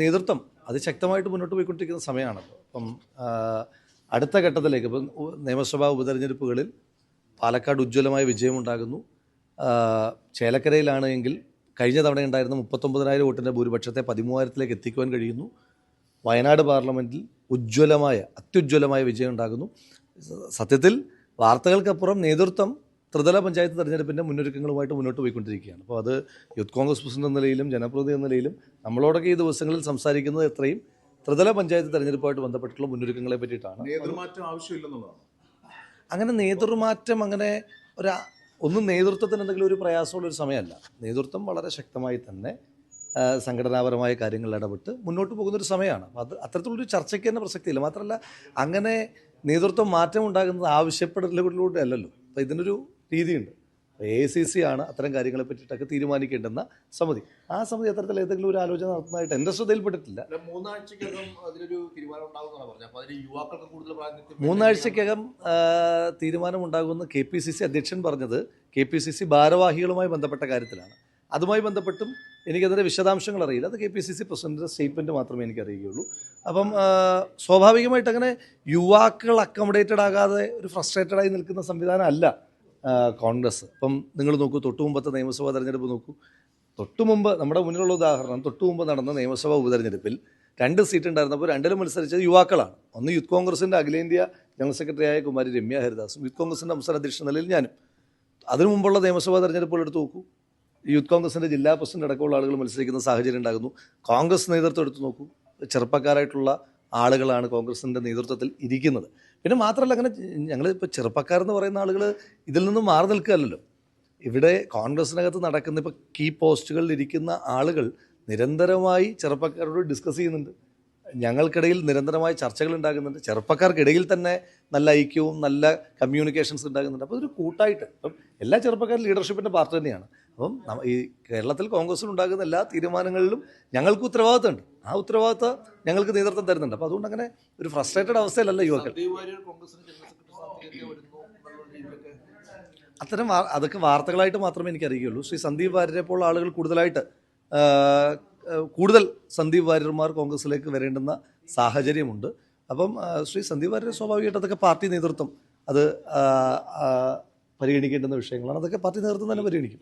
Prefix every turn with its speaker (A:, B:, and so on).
A: നേതൃത്വം അതിശക്തമായിട്ട് മുന്നോട്ട് പോയിക്കൊണ്ടിരിക്കുന്ന സമയമാണ്. അപ്പം അടുത്ത ഘട്ടത്തിലേക്ക് ഇപ്പം നിയമസഭാ ഉപതെരഞ്ഞെടുപ്പുകളിൽ പാലക്കാട് ഉജ്ജ്വലമായ വിജയമുണ്ടാകുന്നു. ചേലക്കരയിലാണ് എങ്കിൽ കഴിഞ്ഞ തവണ ഉണ്ടായിരുന്ന മുപ്പത്തൊമ്പതിനായിരം വോട്ടിന്റെ ഭൂരിപക്ഷത്തെ പതിമൂവായിരത്തിലേക്ക് എത്തിക്കുവാൻ കഴിയുന്നു. വയനാട് പാർലമെന്റിൽ ഉജ്ജ്വലമായ അത്യുജ്വലമായ വിജയം ഉണ്ടാകുന്നു സത്യത്തിൽ വാർത്തകൾക്കപ്പുറം നേതൃത്വം ത്രിതല പഞ്ചായത്ത് തെരഞ്ഞെടുപ്പിന്റെ മുന്നൊരുക്കങ്ങളുമായിട്ട് മുന്നോട്ട് പോയിക്കൊണ്ടിരിക്കുകയാണ്. അപ്പോൾ അത് യൂത്ത് കോൺഗ്രസ് പ്രസിഡന്റ് എന്ന നിലയിലും ജനപ്രതിനിധി എന്ന നിലയിലും നമ്മളോടൊക്കെ ഈ ദിവസങ്ങളിൽ സംസാരിക്കുന്നത് എത്രയും ത്രിതല പഞ്ചായത്ത് തെരഞ്ഞെടുപ്പുമായിട്ട് ബന്ധപ്പെട്ടിട്ടുള്ള മുന്നൊരുക്കങ്ങളെ പറ്റിയിട്ടാണ്.
B: നേതൃമാറ്റം ആവശ്യമില്ലെന്നുള്ളതാണ്.
A: അങ്ങനെ നേതൃമാറ്റം അങ്ങനെ ഒരു ഒന്നും നേതൃത്വത്തിന് എന്തെങ്കിലും ഒരു പ്രയാസമുള്ള ഒരു സമയമല്ല. നേതൃത്വം വളരെ ശക്തമായി തന്നെ സംഘടനാപരമായ കാര്യങ്ങളിൽ ഇടപെട്ട് മുന്നോട്ട് പോകുന്ന ഒരു സമയമാണ്. അപ്പോൾ അത് അത്തരത്തിലുള്ളൊരു ചർച്ചയ്ക്ക് തന്നെ പ്രസക്തിയില്ല. മാത്രമല്ല അങ്ങനെ നേതൃത്വം മാറ്റം ഉണ്ടാകുന്നത് ആവശ്യപ്പെടലുകളിലൂടെ അല്ലല്ലോ. അപ്പോൾ ഇതിനൊരു രീതിയുണ്ട്. എ സി സി ആണ് അത്തരം കാര്യങ്ങളെ പറ്റിയിട്ടൊക്കെ തീരുമാനിക്കേണ്ടുന്ന സമിതി. ആ സമിതി അത്തരത്തിൽ ഏതെങ്കിലും ഒരു ആലോചന നടത്തുന്നതായിട്ട് എന്റെ ശ്രദ്ധയിൽപ്പെട്ടിട്ടില്ല.
B: മൂന്നാഴ്ചക്കകം
A: തീരുമാനമുണ്ടാകുമെന്ന് കെ പി സി സി അധ്യക്ഷൻ പറഞ്ഞത് കെ പി സി സി ഭാരവാഹികളുമായി ബന്ധപ്പെട്ട കാര്യത്തിലാണ്. അതുമായി ബന്ധപ്പെട്ടും എനിക്കതിന്റെ വിശദാംശങ്ങൾ അറിയില്ല. അത് K P C C president statement മാത്രമേ എനിക്ക് അറിയുകയുള്ളൂ അപ്പം സ്വാഭാവികമായിട്ട് അങ്ങനെ യുവാക്കൾ അക്കോമഡേറ്റഡ് ആകാതെ ഒരു ഫ്രസ്ട്രേറ്റഡായി നിൽക്കുന്ന സംവിധാനം അല്ല. കോൺഗ്രസ്. അപ്പം നിങ്ങൾ നോക്കൂ തൊട്ടു മുമ്പത്തെ നിയമസഭാ തെരഞ്ഞെടുപ്പ് നോക്കൂ. തൊട്ടു മുമ്പ് നമ്മുടെ മുന്നിലുള്ള ഉദാഹരണം തൊട്ടു മുമ്പ് നടന്ന നിയമസഭാ ഉപതെരഞ്ഞെടുപ്പിൽ രണ്ട് സീറ്റ് ഉണ്ടായിരുന്നപ്പോൾ രണ്ടിലും മത്സരിച്ചത് യുവാക്കളാണ്. ഒന്ന് യൂത്ത് കോൺഗ്രസിന്റെ അഖിലേന്ത്യാ ജനറൽ സെക്രട്ടറിയായ കുമാരി രമ്യ ഹരിദാസും യൂത്ത് കോൺഗ്രസിന്റെ സംസ്ഥാന അധ്യക്ഷ നിലയിൽ ഞാനും. അതിനു മുമ്പുള്ള നിയമസഭാ തെരഞ്ഞെടുപ്പുകൾ എടുത്ത് നോക്കൂ. യൂത്ത് കോൺഗ്രസിന്റെ ജില്ലാ പ്രസിഡന്റ് അടക്കമുള്ള ആളുകൾ മത്സരിക്കുന്ന സാഹചര്യം ഉണ്ടാകുന്നു. കോൺഗ്രസ് നേതൃത്വം എടുത്ത് നോക്കൂ. ചെറുപ്പക്കാരായിട്ടുള്ള ആളുകളാണ് കോൺഗ്രസിന്റെ നേതൃത്വത്തിൽ ഇരിക്കുന്നത്. പിന്നെ മാത്രമല്ല അങ്ങനെ ഞങ്ങൾ ഇപ്പോൾ ചെറുപ്പക്കാരെന്ന് പറയുന്ന ആളുകൾ ഇതിൽ നിന്നും മാറി നിൽക്കുകയല്ലോ ഇവിടെ കോൺഗ്രസിനകത്ത് നടക്കുന്ന ഇപ്പോൾ കീ പോസ്റ്റുകളിൽ ഇരിക്കുന്ന ആളുകൾ നിരന്തരമായി ചെറുപ്പക്കാരോട് ഡിസ്കസ് ചെയ്യുന്നുണ്ട്. ഞങ്ങൾക്കിടയിൽ നിരന്തരമായ ചർച്ചകൾ ഉണ്ടാകുന്നുണ്ട്. ചെറുപ്പക്കാർക്കിടയിൽ തന്നെ നല്ല ഐക്യവും നല്ല കമ്മ്യൂണിക്കേഷൻസ് ഉണ്ടാകുന്നുണ്ട്. അപ്പോൾ ഇതൊരു കൂട്ടായിട്ട്. അപ്പം എല്ലാ ചെറുപ്പക്കാരും ലീഡർഷിപ്പിന്റെ പാർട്ട് തന്നെയാണ്. അപ്പം ഈ കേരളത്തിൽ കോൺഗ്രസിൽ ഉണ്ടാകുന്ന എല്ലാ തീരുമാനങ്ങളിലും ഞങ്ങൾക്ക് ഉത്തരവാദിത്തമുണ്ട്. ആ ഉത്തരവാദിത്തം ഞങ്ങൾക്ക് നേതൃത്വം തരുന്നുണ്ട്. അപ്പോൾ അതുകൊണ്ട് അങ്ങനെ ഒരു ഫ്രസ്ട്രേറ്റഡ് അവസ്ഥയിലല്ല യുവാക്കൾ. അത്തരം അതൊക്കെ വാർത്തകളായിട്ട് മാത്രമേ എനിക്ക് അറിയുകയുള്ളൂ ശ്രീ സന്ദീപ് വാര്യരെ പോലുള്ള ആളുകൾ കൂടുതലായിട്ട് കൂടുതൽ സന്ദീപ് വാര്യർമാർ കോൺഗ്രസിലേക്ക് വരേണ്ടുന്ന സാഹചര്യമുണ്ട്. അപ്പം ശ്രീ സന്ദീപ് വാര്യർ സ്വാഭാവികമായിട്ട് അതൊക്കെ പാർട്ടി നേതൃത്വം അത് പരിഗണിക്കേണ്ടുന്ന വിഷയങ്ങളാണ്. അതൊക്കെ പാർട്ടി നേതൃത്വം തന്നെ പരിഗണിക്കും.